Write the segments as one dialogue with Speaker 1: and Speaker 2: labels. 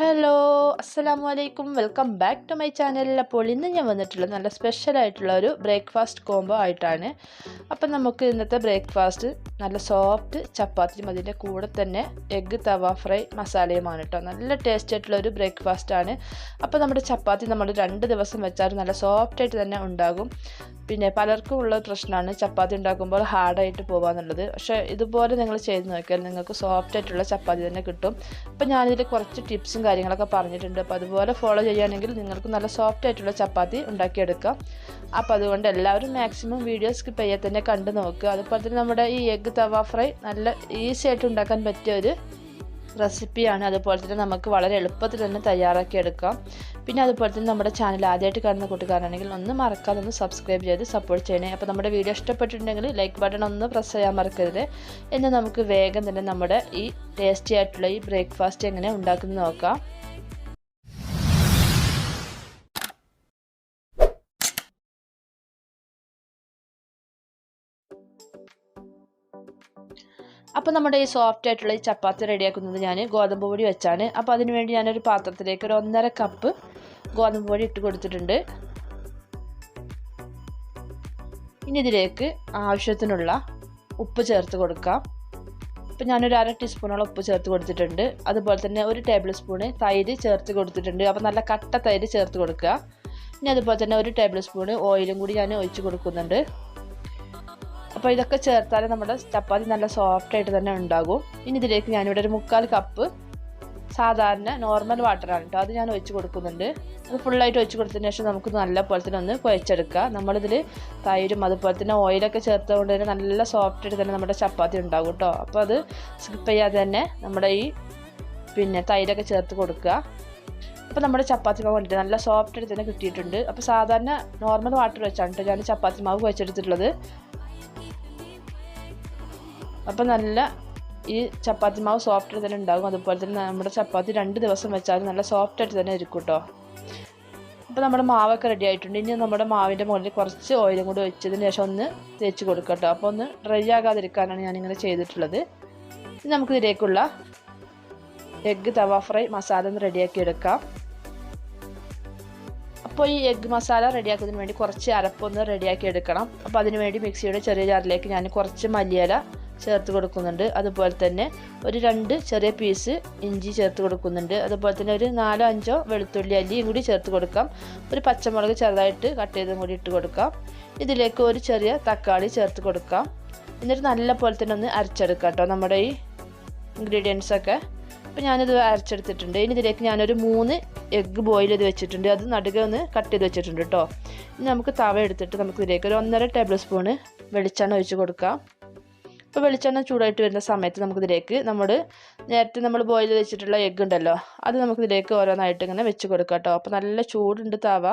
Speaker 1: Hello അസ്സാം വലൈക്കും welcome back to my ചാനലിൽ അപ്പോൾ ഇന്ന് ഞാൻ വന്നിട്ടുള്ള നല്ല സ്പെഷ്യൽ ആയിട്ടുള്ള ഒരു ബ്രേക്ക്ഫാസ്റ്റ് കോംബോ ആയിട്ടാണ്. അപ്പം നമുക്ക് ഇന്നത്തെ ബ്രേക്ക്ഫാസ്റ്റ് നല്ല സോഫ്റ്റ് ചപ്പാത്തിയും അതിന്റെ കൂടെ തന്നെ എഗ്ഗ് തവ ഫ്രൈ മസാലയുമാണ് കേട്ടോ നല്ല ടേസ്റ്റ് ആയിട്ടുള്ള ഒരു ബ്രേക്ക്ഫാസ്റ്റ് ആണ്. അപ്പോൾ നമ്മുടെ ചപ്പാത്തി നമ്മൾ രണ്ട് ദിവസം വെച്ചാൽ നല്ല സോഫ്റ്റ് ആയിട്ട് തന്നെ ഉണ്ടാകും. പിന്നെ പലർക്കും ഉള്ള പ്രശ്നമാണ് ചപ്പാത്തി ഉണ്ടാക്കുമ്പോൾ ഹാർഡായിട്ട് പോകാന്നുള്ളത് പക്ഷേ ഇതുപോലെ നിങ്ങൾ ചെയ്ത് നോക്കിയാൽ നിങ്ങൾക്ക് സോഫ്റ്റ് ആയിട്ടുള്ള ചപ്പാത്തി തന്നെ കിട്ടും. അപ്പോൾ ഞാനിതിൽ കുറച്ച് ടിപ്സും കാര്യങ്ങളൊക്കെ പറഞ്ഞിട്ടുണ്ട്. അപ്പോൾ അതുപോലെ ഫോളോ ചെയ്യുകയാണെങ്കിൽ നിങ്ങൾക്ക് നല്ല സോഫ്റ്റ് ആയിട്ടുള്ള ചപ്പാത്തി ഉണ്ടാക്കിയെടുക്കാം. അപ്പോൾ അതുകൊണ്ട് എല്ലാവരും മാക്സിമം വീഡിയോ സ്കിപ്പ് ചെയ്യാൻ തന്നെ കണ്ടു നോക്കുക അതുപോലെ തന്നെ നമ്മുടെ ഈ എഗ്ഗ് തവ ഫ്രൈ നല്ല ഈസി ആയിട്ട് ഉണ്ടാക്കാൻ പറ്റിയ ഒരു റെസിപ്പിയാണ് അതുപോലെ തന്നെ നമുക്ക് വളരെ എളുപ്പത്തിൽ തന്നെ തയ്യാറാക്കി എടുക്കാം പിന്നെ അതുപോലെ തന്നെ നമ്മുടെ ചാനൽ ആദ്യമായിട്ട് കാണുന്ന കൂട്ടുകാരാണെങ്കിൽ ഒന്ന് മറക്കാതെ ഒന്ന് സബ്സ്ക്രൈബ് ചെയ്ത് സപ്പോർട്ട് ചെയ്യണേ. അപ്പോൾ നമ്മുടെ വീഡിയോ ഇഷ്ടപ്പെട്ടിട്ടുണ്ടെങ്കിൽ ലൈക്ക് ബട്ടൺ ഒന്ന് പ്രസ് ചെയ്യാൻ മറക്കരുത്. എന്ന് നമുക്ക് വേഗം തന്നെ നമ്മുടെ ഈ ടേസ്റ്റി ആയിട്ടുള്ള ഈ ബ്രേക്ക്ഫാസ്റ്റ് എങ്ങനെ ഉണ്ടാക്കുന്നത് നോക്കാം. അപ്പോൾ നമ്മുടെ ഈ സോഫ്റ്റ് ആയിട്ടുള്ള ഈ ചപ്പാത്തി റെഡിയാക്കുന്നത് ഞാൻ ഗോതമ്പ് പൊടി വെച്ചാണ്. അപ്പോൾ അതിനുവേണ്ടി ഞാനൊരു പാത്രത്തിലേക്ക് ഒരു ഒന്നര കപ്പ് ഗോതമ്പ് പൊടി ഇട്ട് കൊടുത്തിട്ടുണ്ട്. ഇനി ഇതിലേക്ക് ആവശ്യത്തിനുള്ള ഉപ്പ് ചേർത്ത് കൊടുക്കാം. ഇപ്പം ഞാനൊരു അര ടീസ്പൂണോളം ഉപ്പ് ചേർത്ത് കൊടുത്തിട്ടുണ്ട്. അതുപോലെ തന്നെ ഒരു ടേബിൾ സ്പൂണ് തൈര് ചേർത്ത് കൊടുത്തിട്ടുണ്ട്. അപ്പോൾ നല്ല കട്ട തൈര് ചേർത്ത് കൊടുക്കുക. ഇനി അതുപോലെ തന്നെ ഒരു ടേബിൾ സ്പൂണ് ഓയിലും കൂടി ഞാൻ ഒഴിച്ച് കൊടുക്കുന്നുണ്ട്. അപ്പോൾ ഇതൊക്കെ ചേർത്താൽ നമ്മുടെ ചപ്പാത്തി നല്ല സോഫ്റ്റായിട്ട് തന്നെ ഉണ്ടാകും. ഇനി ഇതിലേക്ക് ഞാനിവിടെ ഒരു മുക്കാൽ കപ്പ് സാധാരണ നോർമൽ വാട്ടറാണ് കേട്ടോ അത് ഞാൻ ഒഴിച്ച് കൊടുക്കുന്നുണ്ട്. അത് ഫുള്ളായിട്ട് ഒഴിച്ച് കൊടുത്തതിന് ശേഷം നമുക്ക് നല്ല പോലെ തന്നെ ഒന്ന് കുഴച്ചെടുക്കുക. നമ്മളിതിൽ തൈരും അതുപോലെ തന്നെ ഓയിലൊക്കെ ചേർത്തുകൊണ്ട് തന്നെ നല്ല സോഫ്റ്റ് ആയിട്ട് തന്നെ നമ്മുടെ ചപ്പാത്തി ഉണ്ടാകും കേട്ടോ അപ്പോൾ അത് സ്കിപ്പ് ചെയ്യാതെ തന്നെ നമ്മുടെ ഈ പിന്നെ തൈരൊക്കെ ചേർത്ത് കൊടുക്കുക. അപ്പോൾ നമ്മുടെ ചപ്പാത്തി മാവ് കണ്ടിട്ട് നല്ല സോഫ്റ്റ് ആയിട്ട് തന്നെ കിട്ടിയിട്ടുണ്ട്. അപ്പോൾ സാധാരണ നോർമൽ വാട്ടർ വെച്ചാണ് കേട്ടോ ഞാൻ ചപ്പാത്തി മാവ് കുഴച്ചെടുത്തിട്ടുള്ളത്. അപ്പോൾ നല്ല ഈ ചപ്പാത്തി മാവ് സോഫ്റ്റ് തന്നെ ഉണ്ടാകും. അതുപോലെ തന്നെ നമ്മുടെ ചപ്പാത്തി രണ്ട് ദിവസം വെച്ചാൽ നല്ല സോഫ്റ്റ് ആയിട്ട് തന്നെ ഇരിക്കും കേട്ടോ. അപ്പോൾ നമ്മുടെ മാവൊക്കെ റെഡി ആയിട്ടുണ്ട്. ഇനി നമ്മുടെ മാവിന്റെ മുകളിൽ കുറച്ച് ഓയിലും കൂടി ഒഴിച്ചതിന് ശേഷം ഒന്ന് തേച്ച് കൊടുക്കുക അപ്പോൾ ഒന്ന് ഡ്രൈ ആകാതിരിക്കാനാണ് ഞാനിങ്ങനെ ചെയ്തിട്ടുള്ളത്. ഇനി നമുക്ക് ഇതിലേക്കുള്ള എഗ്ഗ് തവ ഫ്രൈ മസാല ഒന്ന് റെഡിയാക്കി എടുക്കാം. അപ്പോൾ ഈ എഗ്ഗ് മസാല റെഡിയാക്കുന്നതിന് വേണ്ടി കുറച്ച് അരപ്പൊന്ന് റെഡിയാക്കി എടുക്കണം. അപ്പോൾ അതിന് വേണ്ടി മിക്സിയുടെ ചെറിയ ജാറിലേക്ക് ഞാൻ കുറച്ച് മല്ലിയില ചേർത്ത് കൊടുക്കുന്നുണ്ട്. അതുപോലെ തന്നെ ഒരു രണ്ട് ചെറിയ പീസ് ഇഞ്ചി ചേർത്ത് കൊടുക്കുന്നുണ്ട്. അതുപോലെ തന്നെ ഒരു നാലോ അഞ്ചോ വെളുത്തുള്ളി അല്ലിയും കൂടി ചേർത്ത് കൊടുക്കാം. ഒരു പച്ചമുളക് ചെറുതായിട്ട് കട്ട് ചെയ്തും കൂടി ഇട്ട് കൊടുക്കാം. ഇതിലേക്ക് ഒരു ചെറിയ തക്കാളി ചേർത്ത് കൊടുക്കാം. എന്നിട്ട് നല്ല പോലെ തന്നെ ഒന്ന് അരച്ചെടുക്കാം കേട്ടോ നമ്മുടെ ഈ ഇൻഗ്രീഡിയൻസൊക്കെ അപ്പോൾ ഞാനിത് അരച്ചെടുത്തിട്ടുണ്ട്. ഇനി ഇതിലേക്ക് ഞാനൊരു മൂന്ന് എഗ്ഗ് ബോയിൽ ചെയ്ത് വെച്ചിട്ടുണ്ട്. അത് നടുകെ ഒന്ന് കട്ട് ചെയ്ത് വെച്ചിട്ടുണ്ട് കേട്ടോ. ഇനി നമുക്ക് തവ എടുത്തിട്ട് നമുക്ക് ഇതിലേക്ക് ഒരു ഒന്നര ടേബിൾ സ്പൂണ് വെളിച്ചെണ്ണ ഒഴിച്ച് കൊടുക്കാം. അപ്പോൾ വെളിച്ചെണ്ണ ചൂടായിട്ട് വരുന്ന സമയത്ത് നമുക്കിതിലേക്ക് നമ്മൾ നേരത്തെ നമ്മൾ ബോയിൽ വെച്ചിട്ടുള്ള എഗ്ഗ് ഉണ്ടല്ലോ അത് നമുക്കിതിലേക്ക് ഓരോന്നായിട്ട് ഇങ്ങനെ വെച്ച് കൊടുക്കാം കേട്ടോ. അപ്പോൾ നല്ല ചൂടുണ്ട് താവ.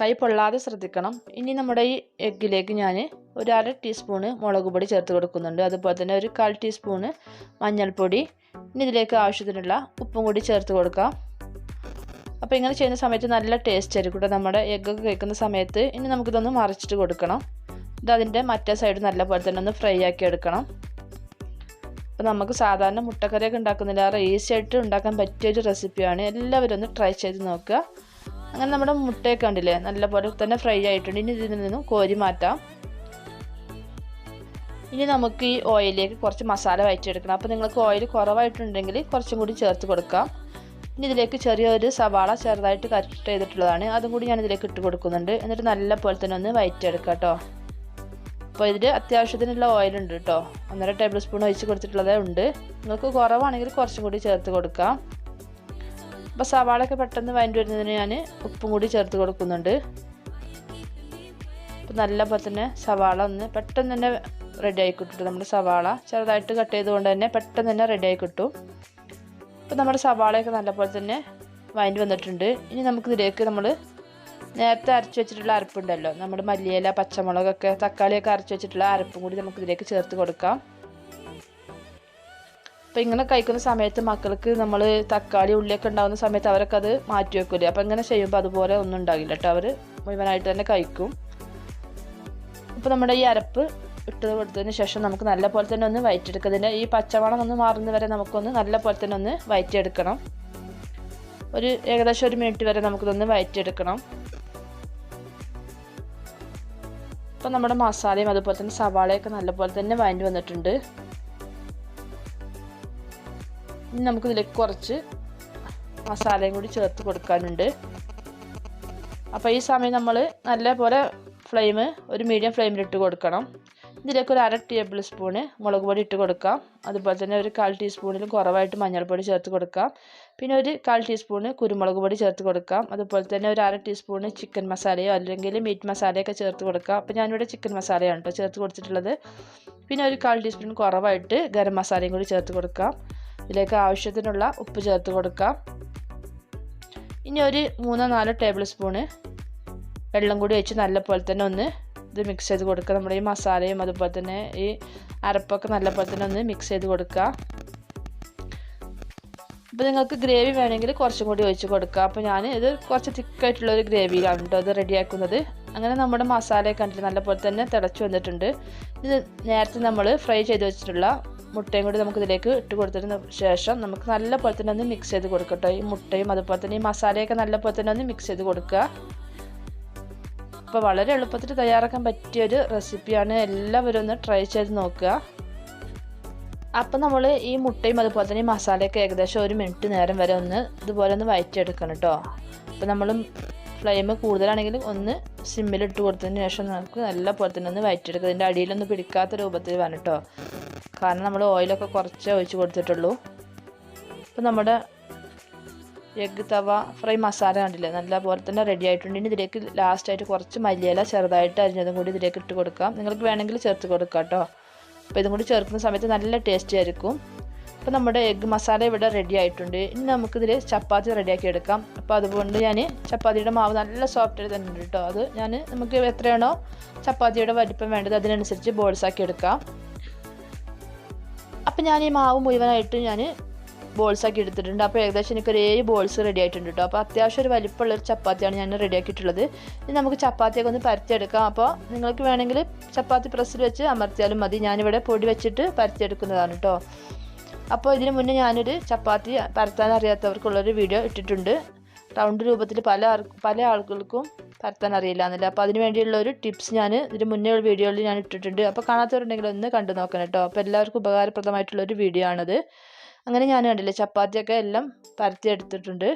Speaker 1: കൈ പൊള്ളാതെ ശ്രദ്ധിക്കണം. ഇനി നമ്മുടെ ഈ എഗ്ഗിലേക്ക് ഞാൻ ഒരു അര ടീസ്പൂണ് മുളക് പൊടി ചേർത്ത് കൊടുക്കുന്നുണ്ട്. അതുപോലെ തന്നെ ഒരു കാൽ ടീസ്പൂണ് മഞ്ഞൾപ്പൊടി. ഇനി ഇതിലേക്ക് ആവശ്യത്തിനുള്ള ഉപ്പും കൂടി ചേർത്ത് കൊടുക്കാം. അപ്പോൾ ഇങ്ങനെ ചെയ്യുന്ന സമയത്ത് നല്ല ടേസ്റ്റ് ആയിരിക്കും നമ്മുടെ എഗ്ഗൊക്കെ കഴിക്കുന്ന സമയത്ത് ഇനി നമുക്കിതൊന്ന് മറിച്ചിട്ട് കൊടുക്കണം. ഇത് അതിന്റെ മറ്റേ സൈഡ് നല്ലപോലെ തന്നെ ഒന്ന് ഫ്രൈ ആക്കി എടുക്കണം. അപ്പോൾ നമുക്ക് സാധാരണ മുട്ടക്കറിയൊക്കെ ഉണ്ടാക്കുന്നില്ല. ഈസി ആയിട്ട് ഉണ്ടാക്കാൻ പറ്റിയൊരു റെസിപ്പിയാണ് എല്ലാവരും ഒന്ന് ട്രൈ ചെയ്ത് നോക്കുക. അങ്ങനെ നമ്മുടെ മുട്ടയൊക്കെ ഉണ്ടല്ലേ നല്ലപോലെ തന്നെ ഫ്രൈ ആയിട്ടുണ്ട്. ഇനി ഇതിൽ നിന്നും കോരി മാറ്റാം. ഇനി നമുക്ക് ഈ ഓയിലേക്ക് കുറച്ച് മസാല വയറ്റിയെടുക്കണം. അപ്പോൾ നിങ്ങൾക്ക് ഓയിൽ കുറവായിട്ടുണ്ടെങ്കിൽ കുറച്ചും കൂടി ചേർത്ത് കൊടുക്കാം. ഇനി ഇതിലേക്ക് ചെറിയൊരു സവാള ചെറുതായിട്ട് കട്ട് ചെയ്തിട്ടുള്ളതാണ്. അതും കൂടി ഞാൻ ഇതിലേക്ക് ഇട്ട് കൊടുക്കുന്നുണ്ട്. എന്നിട്ട് നല്ല പോലെ തന്നെ ഒന്ന് വയറ്റിയെടുക്കാം കേട്ടോ. അപ്പോൾ ഇതിൽ അത്യാവശ്യത്തിനുള്ള ഓയിലുണ്ട് കേട്ടോ ഒന്നര ടേബിൾ സ്പൂൺ ഒഴിച്ച് കൊടുത്തിട്ടുള്ളതേ ഉണ്ട്. നിങ്ങൾക്ക് കുറവാണെങ്കിൽ കുറച്ചും കൂടി ചേർത്ത് കൊടുക്കാം. അപ്പോൾ സവാളയൊക്കെ പെട്ടെന്ന് വഴണ്ടി വരുന്നതിന് ഞാൻ ഉപ്പും കൂടി ചേർത്ത് കൊടുക്കുന്നുണ്ട്. അപ്പോൾ നല്ല പോലെ തന്നെ സവാള ഒന്ന് പെട്ടെന്ന് തന്നെ റെഡി ആയി കിട്ടും നമ്മുടെ സവാള. ചെറുതായിട്ട് കട്ട് ചെയ്തുകൊണ്ട് തന്നെ പെട്ടെന്ന് തന്നെ റെഡി ആയി കിട്ടും. അപ്പോൾ നമ്മുടെ സവാളയൊക്കെ നല്ലപോലെ തന്നെ വഴണ്ടി വന്നിട്ടുണ്ട്. ഇനി നമുക്കിതിലേക്ക് നമ്മൾ നേരത്തെ അരച്ച് വെച്ചിട്ടുള്ള അരപ്പുണ്ടല്ലോ. നമ്മുടെ മല്ലിയില പച്ചമുളകൊക്കെ തക്കാളിയൊക്കെ അരച്ച് വെച്ചിട്ടുള്ള അരപ്പും കൂടി നമുക്ക് ഇതിലേക്ക് ചേർത്ത് കൊടുക്കാം. അപ്പോൾ ഇങ്ങനെ കഴിക്കുന്ന സമയത്ത് മക്കൾക്ക് നമ്മൾ തക്കാളി ഉള്ളിയൊക്കെ ഉണ്ടാകുന്ന സമയത്ത് അവരൊക്കെ അത് മാറ്റി വെക്കില്ല അപ്പോൾ ഇങ്ങനെ ചെയ്യുമ്പോൾ അതുപോലെ ഒന്നും ഉണ്ടാകില്ല കേട്ടോ അവർ മുഴുവനായിട്ട് തന്നെ കഴിക്കും. അപ്പോൾ നമ്മുടെ ഈ അരപ്പ് ഇട്ട് കൊടുത്തതിന് ശേഷം നമുക്ക് നല്ല പോലെ തന്നെ ഒന്ന് വയറ്റിയെടുക്കുന്നതിന് ഈ പച്ചമണം ഒന്ന് മാറുന്നത് വരെ നമുക്കൊന്ന് നല്ല പോലെ തന്നെ ഒന്ന് വയറ്റിയെടുക്കണം. ഒരു ഏകദേശം ഒരു മിനിറ്റ് വരെ നമുക്കിതൊന്ന് വഴറ്റിയെടുക്കണം ഇപ്പം നമ്മുടെ മസാലയും അതുപോലെ തന്നെ സവാളയൊക്കെ നല്ലപോലെ തന്നെ വഴഞ്ഞു വന്നിട്ടുണ്ട്. ഇനി നമുക്കിതിലേക്ക് കുറച്ച് മസാലയും കൂടി ചേർത്ത് കൊടുക്കാനുണ്ട്. അപ്പോൾ ഈ സമയം നമ്മൾ നല്ലപോലെ ഫ്ലെയിം ഒരു മീഡിയം ഫ്ലെയിമിലിട്ട് കൊടുക്കണം. ഇതിലേക്ക് ഒരു അര ടേബിൾ സ്പൂണ് മുളക് പൊടി ഇട്ട് കൊടുക്കാം. അതുപോലെ തന്നെ ഒരു കാൽ ടീസ്പൂണിലും കുറവായിട്ട് മഞ്ഞൾപ്പൊടി ചേർത്ത് കൊടുക്കാം. പിന്നെ ഒരു കാൽ ടീസ്പൂണ് കുരുമുളക് പൊടി ചേർത്ത് കൊടുക്കാം. അതുപോലെ തന്നെ ഒരു അര ടീസ്പൂണ് ചിക്കൻ മസാലയോ അല്ലെങ്കിൽ മീറ്റ് മസാലയൊക്കെ ചേർത്ത് കൊടുക്കാം. അപ്പോൾ ഞാനിവിടെ ചിക്കൻ മസാലയാണ് കേട്ടോ ചേർത്ത് കൊടുത്തിട്ടുള്ളത്. പിന്നെ ഒരു കാൽ ടീസ്പൂൺ കുറവായിട്ട് ഗരം മസാലയും കൂടി ചേർത്ത് കൊടുക്കാം. ഇതിലേക്ക് ആവശ്യത്തിനുള്ള ഉപ്പ് ചേർത്ത് കൊടുക്കാം. ഇനി ഒരു മൂന്നോ നാലോ ടേബിൾ സ്പൂണ് വെള്ളം കൂടി വെച്ച് നല്ലപോലെ തന്നെ ഒന്ന് ഇത് മിക്സ് ചെയ്ത് കൊടുക്കുക നമ്മുടെ ഈ മസാലയും അതുപോലെ തന്നെ ഈ അരപ്പൊക്കെ നല്ലപോലെ തന്നെ ഒന്ന് മിക്സ് ചെയ്ത് കൊടുക്കുക അപ്പോൾ നിങ്ങൾക്ക് ഗ്രേവി വേണമെങ്കിൽ കുറച്ചും കൂടി ഒഴിച്ച് കൊടുക്കുക അപ്പോൾ ഞാൻ ഇത് കുറച്ച് തിക്കായിട്ടുള്ള ഒരു ഗ്രേവിയിലാണ് കേട്ടോ അത് റെഡിയാക്കുന്നത് അങ്ങനെ നമ്മുടെ മസാലയൊക്കെ കണ്ടിട്ട് നല്ലപോലെ തന്നെ തിളച്ച് വന്നിട്ടുണ്ട്. ഇത് നേരത്തെ നമ്മൾ ഫ്രൈ ചെയ്ത് വെച്ചിട്ടുള്ള മുട്ടയും കൂടി നമുക്ക് ഇതിലേക്ക് ഇട്ട് കൊടുത്തതിന് ശേഷം നമുക്ക് നല്ലപോലെ തന്നെ ഒന്ന് മിക്സ് ചെയ്ത് കൊടുക്കട്ടോ ഈ മുട്ടയും അതുപോലെ തന്നെ ഈ മസാലയൊക്കെ നല്ലപോലെ തന്നെ ഒന്ന് മിക്സ് ചെയ്ത് കൊടുക്കുക അപ്പോൾ വളരെ എളുപ്പത്തിൽ തയ്യാറാക്കാൻ പറ്റിയൊരു റെസിപ്പിയാണ് എല്ലാവരും ഒന്ന് ട്രൈ ചെയ്ത് നോക്കുക അപ്പം നമ്മൾ ഈ മുട്ടയും അതുപോലെ തന്നെ ഈ മസാലയൊക്കെ ഏകദേശം ഒരു മിനിറ്റ് നേരം വരെ ഒന്ന് ഇതുപോലെ ഒന്ന് വയറ്റിയെടുക്കണം കേട്ടോ അപ്പോൾ നമ്മൾ ഫ്ലെയിം കൂടുതലാണെങ്കിൽ ഒന്ന് സിമ്മിലിട്ട് കൊടുത്തതിന് ശേഷം നമുക്ക് നല്ല പോലെ തന്നെ ഒന്ന് വയറ്റിയെടുക്കുക ഇതിന്റെ അടിയിലൊന്നും പിടിക്കാത്ത രൂപത്തിൽ വേണം കേട്ടോ കാരണം നമ്മൾ ഓയിലൊക്കെ കുറച്ച് ഒഴിച്ച് കൊടുത്തിട്ടുള്ളൂ. അപ്പോൾ നമ്മുടെ എഗ്ഗ് തവ ഫ്രൈ മസാല കണ്ടില്ലേ? നല്ല പോലെ തന്നെ റെഡി ആയിട്ടുണ്ട്. ഇനി ഇതിലേക്ക് ലാസ്റ്റായിട്ട് കുറച്ച് മല്ലിയില ചെറുതായിട്ട് അരിഞ്ഞതും കൂടി ഇതിലേക്ക് ഇട്ട് കൊടുക്കാം. നിങ്ങൾക്ക് വേണമെങ്കിൽ ചേർത്ത് കൊടുക്കാം കേട്ടോ അപ്പോൾ ഇതും കൂടി ചേർക്കുന്ന സമയത്ത് നല്ല ടേസ്റ്റി ആയിരിക്കും. അപ്പോൾ നമ്മുടെ എഗ്ഗ് മസാല ഇവിടെ റെഡി ആയിട്ടുണ്ട്. ഇനി നമുക്കിതിൽ ചപ്പാത്തി റെഡിയാക്കി എടുക്കാം. അപ്പോൾ അതുകൊണ്ട് ഞാൻ ചപ്പാത്തിയുടെ മാവ് നല്ല സോഫ്റ്റ് ആയി തന്നെ കേട്ടോ അത് ഞാൻ നമുക്ക് എത്രയാണോ ചപ്പാത്തിയുടെ വലിപ്പം വേണ്ടത് അതിനനുസരിച്ച് ബോൾസാക്കി എടുക്കാം. അപ്പം ഞാൻ ഈ മാവ് മുഴുവനായിട്ട് ഞാൻ ബോൾസ് ആക്കി എടുത്തിട്ടുണ്ട്. അപ്പോൾ ഏകദേശം എനിക്കൊരു ഏഴ് ബോൾസ് റെഡി ആയിട്ടുണ്ട് കേട്ടോ. അപ്പോൾ അത്യാവശ്യം ഒരു വലിപ്പമുള്ള ഒരു ചപ്പാത്തിയാണ് ഞാൻ റെഡി ആക്കിയിട്ടുള്ളത്. ഇനി നമുക്ക് ചപ്പാത്തിയൊക്കെ ഒന്ന് പരത്തിയെടുക്കാം. അപ്പോൾ നിങ്ങൾക്ക് വേണമെങ്കിൽ ചപ്പാത്തി പ്രസ്സിൽ വെച്ച് അമർത്തിയാലും മതി. ഞാനിവിടെ പൊടി വെച്ചിട്ട് പരത്തിയെടുക്കുന്നതാണ് കേട്ടോ. അപ്പോൾ ഇതിന് മുന്നേ ഞാനൊരു ചപ്പാത്തി പരത്താൻ അറിയാത്തവർക്കുള്ളൊരു വീഡിയോ ഇട്ടിട്ടുണ്ട്. റൗണ്ട് രൂപത്തിൽ പല പല ആളുകൾക്കും പരത്താൻ അറിയില്ല എന്നല്ല. അപ്പോൾ അതിന് വേണ്ടിയുള്ള ഒരു ടിപ്സ് ഞാൻ ഇതിന് മുന്നേ ഉള്ള വീഡിയോയിൽ ഞാൻ ഇട്ടിട്ടുണ്ട്. അപ്പോൾ കാണാത്തവരുണ്ടെങ്കിൽ ഒന്ന് കണ്ടു നോക്കണം കേട്ടോ. അപ്പോൾ എല്ലാവർക്കും ഉപകാരപ്രദമായിട്ടുള്ളൊരു വീഡിയോ ആണത്. അങ്ങനെ ഞാൻ കണ്ടില്ല. ചപ്പാത്തിയൊക്കെ എല്ലാം പരത്തി എടുത്തിട്ടുണ്ട്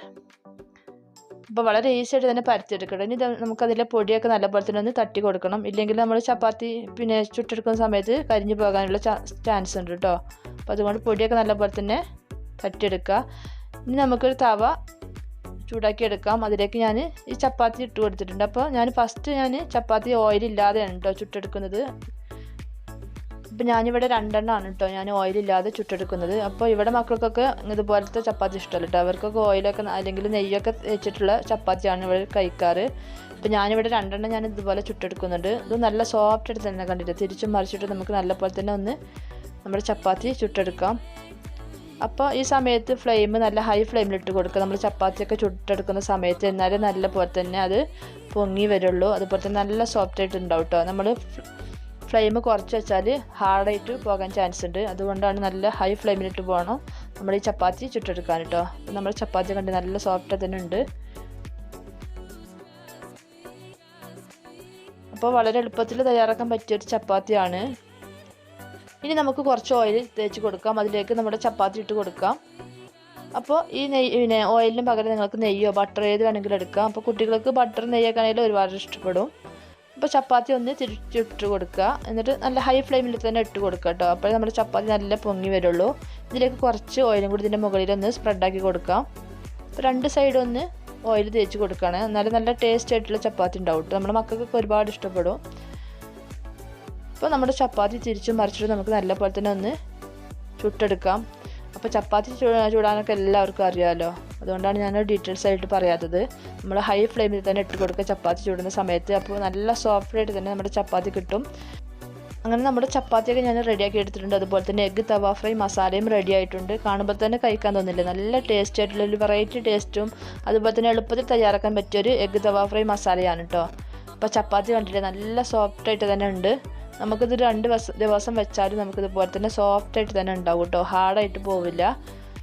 Speaker 1: അപ്പോൾ വളരെ ഈസി ആയിട്ട് തന്നെ പരത്തിയെടുക്കണം. ഇനി നമുക്കതിലെ പൊടിയൊക്കെ നല്ലപോലെ തന്നെ ഒന്ന് തട്ടി കൊടുക്കണം. ഇല്ലെങ്കിൽ നമ്മൾ ചപ്പാത്തി പിന്നെ ചുട്ടെടുക്കുന്ന സമയത്ത് കരിഞ്ഞു പോകാനുള്ള ചാൻസ് ഉണ്ട് കേട്ടോ അപ്പോൾ അതുകൊണ്ട് പൊടിയൊക്കെ നല്ലപോലെ തന്നെ തട്ടിയെടുക്കുക. ഇനി നമുക്കൊരു തവ ചൂടാക്കിയെടുക്കാം. അതിലേക്ക് ഞാൻ ഈ ചപ്പാത്തി ഇട്ട് കൊടുത്തിട്ടുണ്ട്. അപ്പോൾ ഞാൻ ഫസ്റ്റ് ഞാൻ ചപ്പാത്തി ഓയിലില്ലാതെയാണ് കേട്ടോ ചുട്ടെടുക്കുന്നത്. ഇപ്പം ഞാനിവിടെ രണ്ടെണ്ണമാണ് കേട്ടോ ഞാൻ ഓയിലില്ലാതെ ചുട്ടെടുക്കുന്നത്. അപ്പോൾ ഇവിടെ മക്കൾക്കൊക്കെ ഇതുപോലത്തെ ചപ്പാത്തി ഇഷ്ടമല്ല കേട്ടോ അവർക്കൊക്കെ ഓയിലൊക്കെ അല്ലെങ്കിൽ നെയ്യൊക്കെ വെച്ചിട്ടുള്ള ചപ്പാത്തിയാണ് ഇവിടെ കഴിക്കാറ്. അപ്പോൾ ഞാനിവിടെ രണ്ടെണ്ണം ഞാൻ ഇതുപോലെ ചുട്ടെടുക്കുന്നുണ്ട്. ഇത് നല്ല സോഫ്റ്റ് ആയിട്ട് തന്നെ കണ്ടിട്ട് തിരിച്ചും മറിച്ചിട്ട് നമുക്ക് നല്ല പോലെ തന്നെ ഒന്ന് നമ്മുടെ ചപ്പാത്തി ചുട്ടെടുക്കാം. അപ്പോൾ ഈ സമയത്ത് ഫ്ലെയിം നല്ല ഹൈ ഫ്ലെയിമിലിട്ട് കൊടുക്കുക. നമ്മൾ ചപ്പാത്തിയൊക്കെ ചുട്ടെടുക്കുന്ന സമയത്ത് എന്നാലേ നല്ല പോലെ തന്നെ അത് പൊങ്ങി വരുള്ളൂ. അതുപോലെ തന്നെ നല്ല സോഫ്റ്റ് ആയിട്ട് ഉണ്ടാവും കേട്ടോ നമ്മൾ ഫ്ലെയിം കുറച്ച് വെച്ചാൽ ഹാർഡായിട്ട് പോകാൻ ചാൻസ് ഉണ്ട്. അതുകൊണ്ടാണ് നല്ല ഹൈ ഫ്ലെയിമിലിട്ട് പോകണം നമ്മൾ ഈ ചപ്പാത്തി ചുട്ടെടുക്കാൻ കേട്ടോ അപ്പോൾ നമ്മൾ ചപ്പാത്തി കണ്ട് നല്ല സോഫ്റ്റ് തന്നെ ഉണ്ട്. അപ്പോൾ വളരെ എളുപ്പത്തിൽ തയ്യാറാക്കാൻ പറ്റിയൊരു ചപ്പാത്തിയാണ്. ഇനി നമുക്ക് കുറച്ച് ഓയിൽ തേച്ച് കൊടുക്കാം. അതിലേക്ക് നമ്മുടെ ചപ്പാത്തി ഇട്ട് കൊടുക്കാം. അപ്പോൾ ഈ നെയ്യ് പിന്നെ ഓയിലിന് പകരം നിങ്ങൾക്ക് നെയ്യോ ബട്ടർ ഏത് വേണമെങ്കിലും എടുക്കാം. അപ്പോൾ കുട്ടികൾക്ക് ബട്ടർ നെയ്യൊക്കെ ആണെങ്കിലും ഒരുപാട് ഇഷ്ടപ്പെടും. അപ്പോൾ ചപ്പാത്തി ഒന്ന് തിരിച്ചിട്ട് കൊടുക്കുക. എന്നിട്ട് നല്ല ഹൈ ഫ്ലെയിമിൽ തന്നെ ഇട്ട് കൊടുക്കുക കേട്ടോ അപ്പോൾ നമ്മുടെ ചപ്പാത്തി നല്ല പൊങ്ങി വരുള്ളൂ. ഇതിലേക്ക് കുറച്ച് ഓയിലും കൂടി ഇതിന്റെ മുകളിൽ ഒന്ന് സ്പ്രെഡാക്കി കൊടുക്കാം. അപ്പോൾ രണ്ട് സൈഡും ഒന്ന് ഓയിൽ തേച്ച് കൊടുക്കുകയാണ്. എന്നാലും നല്ല ടേസ്റ്റ് ആയിട്ടുള്ള ചപ്പാത്തി ഉണ്ടാവും കേട്ടോ നമ്മുടെ മക്കൾക്കൊക്കെ ഒരുപാട് ഇഷ്ടപ്പെടും. അപ്പോൾ നമ്മുടെ ചപ്പാത്തി തിരിച്ചും മറിച്ചിട്ട് നമുക്ക് നല്ല പോലെ തന്നെ ഒന്ന് ചുട്ടെടുക്കാം. അപ്പോൾ ചപ്പാത്തി ചൂടാനൊക്കെ എല്ലാവർക്കും അറിയാമല്ലോ അതുകൊണ്ടാണ് ഞാൻ ഡീറ്റെയിൽസ് ആയിട്ട് പറയാത്തത്. നമ്മൾ ഹൈ ഫ്ലെയിമിൽ തന്നെ ഇട്ട് കൊടുക്കുക ചപ്പാത്തി ചൂടുന്ന സമയത്ത്. അപ്പോൾ നല്ല സോഫ്റ്റ് ആയിട്ട് തന്നെ നമ്മുടെ ചപ്പാത്തി കിട്ടും. അങ്ങനെ നമ്മുടെ ചപ്പാത്തിയൊക്കെ ഞാൻ റെഡിയാക്കി എടുത്തിട്ടുണ്ട്. അതുപോലെ തന്നെ എഗ്ഗ് തവാ ഫ്രൈ മസാലയും റെഡി ആയിട്ടുണ്ട്. കാണുമ്പോൾ തന്നെ കഴിക്കാൻ തോന്നില്ല. നല്ല ടേസ്റ്റ് ആയിട്ടുള്ള ഒരു വെറൈറ്റി ടേസ്റ്റും അതുപോലെ തന്നെ എളുപ്പത്തിൽ തയ്യാറാക്കാൻ പറ്റിയൊരു എഗ്ഗ് തവാ ഫ്രൈ മസാലയാണ് കേട്ടോ അപ്പോൾ ചപ്പാത്തി കണ്ടില്ലേ? നല്ല സോഫ്റ്റ് ആയിട്ട് തന്നെ ഉണ്ട്. നമുക്കിത് രണ്ട് ദിവസം വെച്ചാലും നമുക്കിതുപോലെ തന്നെ സോഫ്റ്റ് ആയിട്ട് തന്നെ ഉണ്ടാവും കേട്ടോ ഹാർഡായിട്ട് പോവില്ല.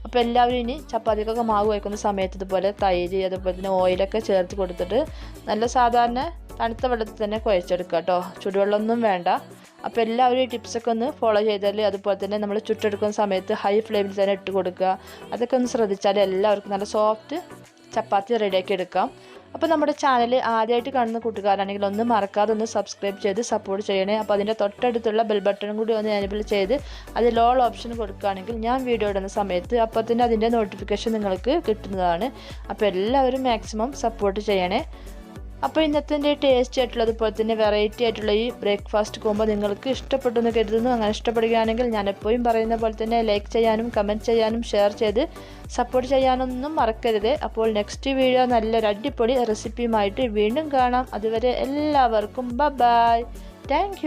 Speaker 1: അപ്പോൾ എല്ലാവരും ഇനി ചപ്പാത്തിക്കൊക്കെ മാവ് വയ്ക്കുന്ന സമയത്ത് ഇതുപോലെ തൈര് അതുപോലെ തന്നെ ഓയിലൊക്കെ ചേർത്ത് കൊടുത്തിട്ട് നല്ല സാധാരണ തണുത്ത വെള്ളത്തിൽ തന്നെ കുഴച്ചെടുക്കുക കേട്ടോ. ചുടുവെള്ളമൊന്നും വേണ്ട. അപ്പോൾ എല്ലാവരും ഈ ടിപ്സൊക്കെ ഒന്ന് ഫോളോ ചെയ്താൽ അതുപോലെ തന്നെ നമ്മൾ ചുട്ടെടുക്കുന്ന സമയത്ത് ഹൈ ഫ്ലെയിമിൽ തന്നെ ഇട്ട് കൊടുക്കുക. അതൊക്കെ ഒന്ന് ശ്രദ്ധിച്ചാൽ എല്ലാവർക്കും നല്ല സോഫ്റ്റ് ചപ്പാത്തി റെഡിയാക്കി എടുക്കാം. അപ്പോൾ നമ്മുടെ ചാനൽ ആദ്യമായിട്ട് കാണുന്ന കൂട്ടുകാരാണെങ്കിൽ ഒന്ന് മറക്കാതെ ഒന്ന് സബ്സ്ക്രൈബ് ചെയ്ത് സപ്പോർട്ട് ചെയ്യണേ. അപ്പോൾ അതിന്റെ തൊട്ടടുത്തുള്ള ബെൽ ബട്ടണും കൂടി ഒന്ന് എനേബിൾ ചെയ്ത് അത് ലോൾ ഓപ്ഷൻ കൊടുക്കുകയാണെങ്കിൽ ഞാൻ വീഡിയോ ഇടുന്ന സമയത്ത് അപ്പോൾ തന്നെ അതിന്റെ നോട്ടിഫിക്കേഷൻ നിങ്ങൾക്ക് കിട്ടുന്നതാണ്. അപ്പോൾ എല്ലാവരും മാക്സിമം സപ്പോർട്ട് ചെയ്യണേ. അപ്പോൾ ഇന്നത്തെ ടേസ്റ്റി ആയിട്ടുള്ള അതുപോലെ തന്നെ വെറൈറ്റി ആയിട്ടുള്ള ഈ ബ്രേക്ക്ഫാസ്റ്റ് കോമ്പോ നിങ്ങൾക്ക് ഇഷ്ടപ്പെട്ടു എന്ന് കരുതുന്നു. അങ്ങനെ ഇഷ്ടപ്പെടുകയാണെങ്കിൽ ഞാൻ എപ്പോഴും പറയുന്ന പോലെ തന്നെ ലൈക്ക് ചെയ്യാനും കമന്റ് ചെയ്യാനും ഷെയർ ചെയ്ത് സപ്പോർട്ട് ചെയ്യാനൊന്നും മറക്കരുത്. അപ്പോൾ നെക്സ്റ്റ് വീഡിയോ നല്ലൊരു അടിപൊളി റെസിപ്പിയുമായിട്ട് വീണ്ടും കാണാം. അതുവരെ എല്ലാവർക്കും ബ ബായ് താങ്ക്